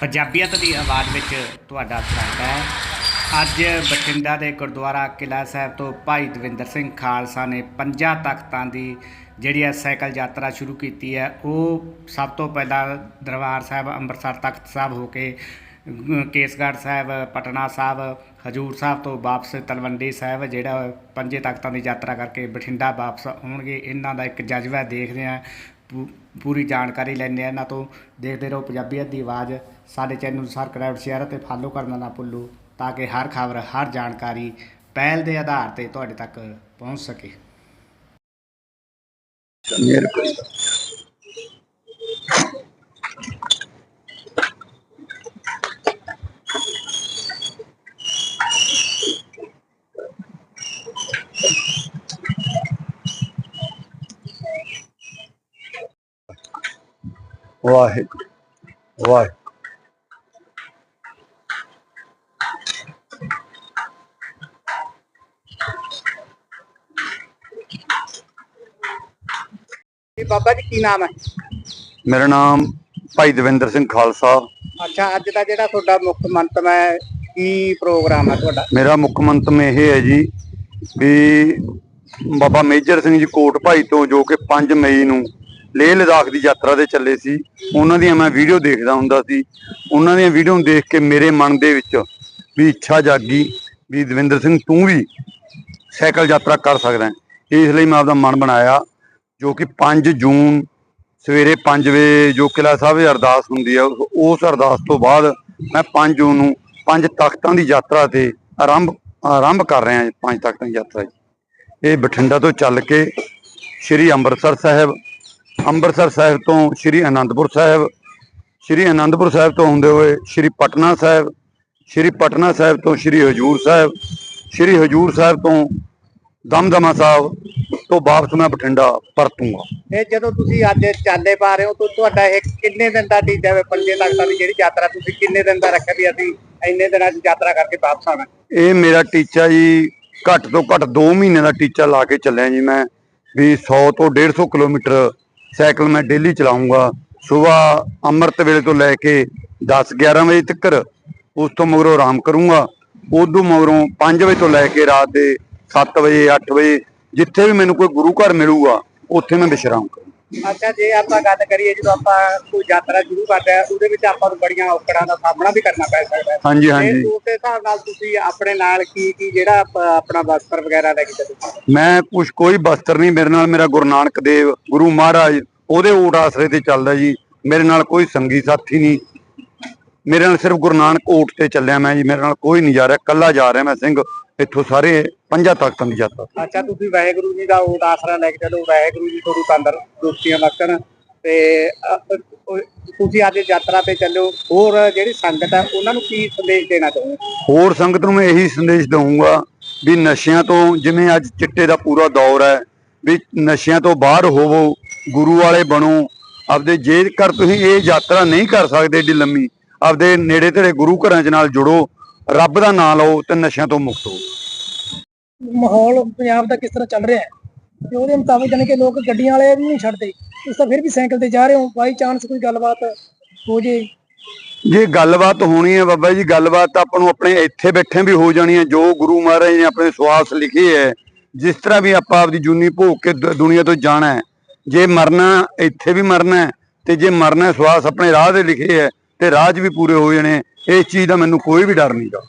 ਪੰਜਾਬੀਅਤ ਦੀ ਆਵਾਜ਼ ਵਿੱਚ ਤੁਹਾਡਾ ਸਵਾਗਤ ਹੈ। ਅੱਜ ਬਠਿੰਡਾ ਦੇ ਗੁਰਦੁਆਰਾ ਕਿਲ੍ਹਾ ਸਾਹਿਬ ਤੋਂ ਭਾਈ ਦਵਿੰਦਰ ਸਿੰਘ ਖਾਲਸਾ ਨੇ ਪੰਜਾਂ ਤਖਤਾਂ ਦੀ ਜਿਹੜੀ ਹੈ ਸਾਈਕਲ ਯਾਤਰਾ ਸ਼ੁਰੂ ਕੀਤੀ ਹੈ। ਉਹ ਸਭ ਤੋਂ ਪਹਿਲਾਂ ਦਰਬਾਰ ਸਾਹਿਬ, ਅੰਮ੍ਰਿਤਸਰ ਤਖਤ ਸਾਹਿਬ ਹੋ ਕੇ ਕੇਸਗੜ੍ਹ ਸਾਹਿਬ, ਪਟਨਾ ਸਾਹਿਬ, ਹਜੂਰ ਸਾਹਿਬ ਤੋਂ ਵਾਪਸ ਤਲਵੰਡੀ ਸਾਹਿਬ, ਜਿਹੜਾ ਪੰਜੇ ਤਖਤਾਂ ਦੀ ਯਾਤਰਾ ਕਰਕੇ ਬਠਿੰਡਾ ਵਾਪਸ ਆਉਣਗੇ। ਇਹਨਾਂ ਦਾ ਇੱਕ ਜਜ਼ਬਾ ਦੇਖਦੇ ਹਾਂ। ਪੂ- ਪੂਰੀ ਜਾਣਕਾਰੀ ਲੈਂਦੇ ਆ ਇਹਨਾਂ ਤੋਂ ਦੇਖਦੇ ਰਹੋ ਪੰਜਾਬੀਅਤ ਦੀ ਆਵਾਜ਼, ਸਾਡੇ ਚੈਨਲ ਨੂੰ ਸਬਸਕ੍ਰਾਈਬ ਸ਼ੇਅਰ ਅਤੇ ਫਾਲੋ ਕਰਨਾ ਨਾ ਭੁੱਲੋ, ਤਾਂ ਕਿ ਹਰ ਖਬਰ, ਹਰ ਜਾਣਕਾਰੀ ਪਹਿਲ ਦੇ ਆਧਾਰ ਤੇ ਤੁਹਾਡੇ ਤੱਕ ਪਹੁੰਚ ਸਕੇ। ਵਾਹਿਗੁਰੂ ਵਾਹਿਗੁਰੂ। ਜੀ ਬਾਬਾ ਜੀ ਕੀ ਨਾਮ ਹੈ? ਮੇਰਾ ਨਾਮ ਭਾਈ ਦਵਿੰਦਰ ਸਿੰਘ ਖਾਲਸਾ। ਅੱਛਾ ਅੱਜ ਦਾ ਜਿਹੜਾ ਤੁਹਾਡਾ ਮੁੱਖ ਮੰਤਵ ਹੈ ਕੀ ਪ੍ਰੋਗਰਾਮ ਹੈ ਤੁਹਾਡਾ? ਮੇਰਾ ਮੁੱਖ ਮੰਤਵ ਇਹ ਹੈ ਜੀ ਵੀ ਬਾਬਾ ਮੇਜਰ ਸਿੰਘ ਜੀ ਕੋਟ ਭਾਈ ਤੋਂ ਜੋ ਕਿ 5 ਮਈ ਨੂੰ ਲੇਹ ਲਦਾਖ ਦੀ ਯਾਤਰਾ ਤੇ ਚੱਲੇ ਸੀ। ਉਹਨਾਂ ਦੀਆਂ ਮੈਂ ਵੀਡੀਓ ਦੇਖਦਾ ਹੁੰਦਾ ਸੀ। ਉਹਨਾਂ ਦੀਆਂ ਵੀਡੀਓ ਨੂੰ ਦੇਖ ਕੇ ਮੇਰੇ ਮਨ ਦੇ ਵਿੱਚ ਵੀ ਇੱਛਾ ਜਾਗੀ ਵੀ ਦਵਿੰਦਰ ਸਿੰਘ ਤੂੰ ਵੀ ਸਾਈਕਲ ਯਾਤਰਾ ਕਰ ਸਕਦਾ ਇਸ ਲਈ ਮੈਂ ਆਪਦਾ ਮਨ ਬਣਾਇਆ ਜੋ ਕਿ 5 ਜੂਨ ਸਵੇਰੇ 5 ਵਜੇ ਜੋ ਕਿਲਾ ਸਾਹਿਬ ਦੀ ਅਰਦਾਸ ਹੁੰਦੀ ਹੈ ਉਸ- ਉਸ ਅਰਦਾਸ ਤੋਂ ਬਾਅਦ ਮੈਂ 5 ਜੂਨ ਨੂੰ ਪੰਜ ਤਖਤਾਂ ਦੀ ਯਾਤਰਾ ਤੇ ਆਰੰਭ ਆਰੰਭ ਕਰ ਰਹੇ ਹਾਂ, ਪੰਜ ਤਖਤਾਂ ਦੀ ਯਾਤਰਾ ਜੀ। ਇਹ ਬਠਿੰਡਾ ਤੋਂ ਚੱਲ ਕੇ ਸ੍ਰੀ ਅੰਮ੍ਰਿਤਸਰ ਸਾਹਿਬ ਅੰਮ੍ਰਿਤਸਰ ਸਾਹਿਬ ਤੋਂ ਸ੍ਰੀ ਅਨੰਦਪੁਰ ਸਾਹਿਬ ਸ੍ਰੀ ਅਨੰਦਪੁਰ ਸਾਹਿਬ ਤੋਂ ਹੁੰਦੇ ਹੋਏ ਸ੍ਰੀ ਪਟਨਾ ਸਾਹਿਬ ਸ੍ਰੀ ਪਟਨਾ ਸਾਹਿਬ ਤੋਂ ਸ੍ਰੀ ਹਜੂਰ ਸਾਹਿਬ ਸ੍ਰੀ ਹਜੂਰ ਸਾਹਿਬ ਤੋਂ ਦਮਦਮਾ ਸਾਹਿਬ ਤੋਂ ਵਾਪਸ ਮੈਂ ਬਠਿੰਡਾ ਪਰਤੂੰਗਾ। ਇਹ ਜਦੋਂ ਤੁਸੀਂ ਅੱਜ ਚਾਲੇ ਪਾ ਰਹੇ ਹੋ ਤਾਂ ਤੁਹਾਡਾ ਇਹ ਕਿੰਨੇ ਦਿਨ ਦਾ ਟੀਚਾ ਹੈ ਪੰਜੇ ਤੱਕ ਦੀ ਜਿਹੜੀ ਯਾਤਰਾ ਤੁਸੀਂ ਕਿੰਨੇ ਦਿਨ ਦਾ ਰੱਖਿਆ ਵੀ ਅਸੀਂ ਇੰਨੇ ਦਿਨਾਂ ਦੀ ਯਾਤਰਾ ਕਰਕੇ ਵਾਪਸ ਆਣਾ ਇਹ ਮੇਰਾ ਟੀਚਾ ਜੀ ਘੱਟ ਤੋਂ ਘੱਟ 2 ਮਹੀਨੇ ਦਾ ਟੀਚਾ ਲਾ ਕੇ ਚੱਲਿਆ ਜੀ ਮੈਂ ਵੀ 100 ਤੋਂ 150 ਕਿਲੋਮੀਟਰ ਸਾਈਕਲ ਮੈਂ ਡੇਲੀ ਚਲਾਉਂਗਾ। ਸਵੇਰ ਅੰਮ੍ਰਿਤ ਵੇਲੇ ਤੋਂ ਲੈ ਕੇ 10 11 ਵਜੇ ਤੱਕ ਉਸ ਤੋਂ ਮਗਰੋਂ ਆਰਾਮ ਕਰੂੰਗਾ। ਉਦੋਂ ਮਗਰੋਂ 5 ਵਜੇ ਤੋਂ ਲੈ ਕੇ ਰਾਤ ਦੇ 7 ਵਜੇ 8 ਵਜੇ ਜਿੱਥੇ ਵੀ ਮੈਨੂੰ ਕੋਈ ਗੁਰੂ ਘਰ ਮਿਲੂਗਾ, ਉੱਥੇ ਮੈਂ ਵਿਸ਼ਰਾਮ ਕਰੂੰਗਾ। ਅੱਛਾ ਜੇ ਆਪਾਂ ਗੱਲ ਕਰੀਏ ਜਦੋਂ ਆਪਾਂ ਕੋਈ ਯਾਤਰਾ ਸ਼ੁਰੂ ਕਰਦੇ ਆ ਉਹਦੇ ਵਿੱਚ ਆਪਾਂ ਨੂੰ ਬੜੀਆਂ ਔਕੜਾਂ ਦਾ ਸਾਹਮਣਾ ਵੀ ਕਰਨਾ ਪੈ ਸਕਦਾ ਹੈ। ਹਾਂਜੀ ਹਾਂਜੀ। ਉਸ ਦੇ ਹਿਸਾਬ ਨਾਲ ਤੁਸੀਂ ਆਪਣੇ ਨਾਲ ਕੀ ਕੀ ਜਿਹੜਾ ਆਪ- ਆਪਣਾ ਵਸਤਰ ਵਗੈਰਾ ਲੈ ਕੇ ਚੱਲੋ? ਮੈਂ ਕੁਛ ਕੋਈ ਬਸਤਰ ਨਹੀਂ ਮੇਰੇ ਨਾਲ ਮੇਰਾ ਗੁਰੂ ਨਾਨਕ ਦੇਵ ਗੁਰੂ ਮਹਾਰਾਜ ਉਹਦੇ ਓਟ ਆਸਰੇ ਤੇ ਚੱਲਦਾ ਜੀ। ਮੇਰੇ ਨਾਲ ਕੋਈ ਸੰਗੀ ਸਾਥੀ ਨਹੀਂ। ਮੇਰੇ ਨਾਲ ਸਿਰਫ ਗੁਰੂ ਨਾਨਕ ਓਟ ਤੇ ਚੱਲਿਆ ਮੈਂ ਜੀ ਮੇਰੇ ਨਾਲ ਕੋਈ ਨਹੀਂ ਜਾ ਰਿਹਾ ਕੱਲਾ ਜਾ ਰਿਹਾ ਮੈਂ ਸਿੰਘ ਇੱਥੋਂ ਸਾਰੇ ਪੰਜਾਂ ਤਖਤਾਂ ਦੀ ਯਾਤਰਾ। ਅੱਛਾ ਤੁਸੀਂ ਵਾਹਿਗੁਰੂ ਜੀ ਦਾ ਓਟ ਆਸਰਾ ਲੈ ਕੇ ਚੱਲੋ ਵਾਹਿਗੁਰੂ ਜੀ ਤੁਹਾਨੂੰ ਤੰਦਰੁਸਤੀਆਂ ਬਖਸ਼ਣ ਤੇ ਤੁਸੀਂ ਅੱਜ ਯਾਤਰਾ ਤੇ ਚੱਲੋ ਹੋਰ ਜਿਹੜੀ ਸੰਗਤ ਹੈ ਉਹਨਾਂ ਨੂੰ ਕੀ ਸੰਦੇਸ਼ ਦੇਣਾ ਚਾਹੁੰਦੇ ਹੋਰ ਸੰਗਤ ਨੂੰ ਮੈਂ ਇਹੀ ਸੰਦੇਸ਼ ਦਊਂਗਾ ਵੀ ਨਸ਼ਿਆਂ ਤੋਂ ਜਿਵੇਂ ਅੱਜ ਚਿੱਟੇ ਦਾ ਪੂਰਾ ਦੌਰ ਹੈ ਵੀ ਨਸ਼ਿਆਂ ਤੋਂ ਬਾਹਰ ਹੋਵੋ ਗੁਰੂ ਵਾਲੇ ਬਣੋ ਆਪਦੇ ਜੇਕਰ ਤੁਸੀਂ ਇਹ ਯਾਤਰਾ ਨਹੀਂ ਕਰ ਸਕਦੇ ਏਡੀ ਲੰਮੀ। ਆਪਦੇ ਨੇੜੇ ਤੇੜੇ ਗੁਰੂ ਘਰਾਂ ਚ ਨਾਲ ਜੁੜੋ ਰੱਬ ਦਾ ਨਾਮ ਲਓ ਤੇ ਨਸ਼ਿਆਂ ਤੋਂ ਮੁਕਤ ਹੋ। ਮਾਹੌਲ ਪੰਜਾਬ ਦਾ ਕਿਸ ਤਰ੍ਹਾਂ ਚੱਲ ਰਿਹਾ ਹੈ? ਤੇ ਉਹਦੇ ਮੁਤਾਬਕ ਜਾਣੀ ਕਿ ਲੋਕ ਗੱਡੀਆਂ ਵਾਲੇ ਵੀ ਨਹੀਂ ਛੱਡਦੇ ਤੁਸੀਂ ਤਾਂ ਫਿਰ ਵੀ ਸਾਈਕਲ ਤੇ ਜਾ ਰਹੇ ਹੋ ਬਾਈ ਚਾਂਸ ਕੋਈ ਗੱਲਬਾਤ ਹੋ ਜੇ। ਜੇ ਗੱਲਬਾਤ ਹੋਣੀ ਹੈ ਬਾਬਾ ਜੀ ਗੱਲਬਾਤ ਤਾਂ ਆਪਾਂ ਨੂੰ ਆਪਣੇ ਇੱਥੇ ਬੈਠੇ ਵੀ ਹੋ ਜਾਣੀ ਹੈ ਜੋ ਗੁਰੂ ਮਹਾਰਾਜ ਨੇ ਆਪਣੇ ਸਵਾਸ ਲਿਖੇ ਹੈ ਜਿਸ ਤਰ੍ਹਾਂ ਵੀ ਆਪਾਂ ਆਪਦੀ ਜੂਨੀ ਭੋਗ ਕੇ ਦੁਨੀਆ ਤੋਂ ਜਾਣਾ ਹੈ। ਜੇ ਮਰਨਾ ਇੱਥੇ ਵੀ ਮਰਨਾ ਹੈ ਤੇ ਜੇ ਮਰਨਾ ਸਵਾਸ ਆਪਣੇ ਰਾਹ ਦੇ ਲਿਖੇ ਹੈ ਤੇ ਰਾਜ ਵੀ ਪੂਰੇ ਹੋ ਜਾਣੇ ਇਸ ਚੀਜ਼ ਦਾ ਮੈਨੂੰ ਕੋਈ ਵੀ ਡਰ ਨਹੀਂਗਾ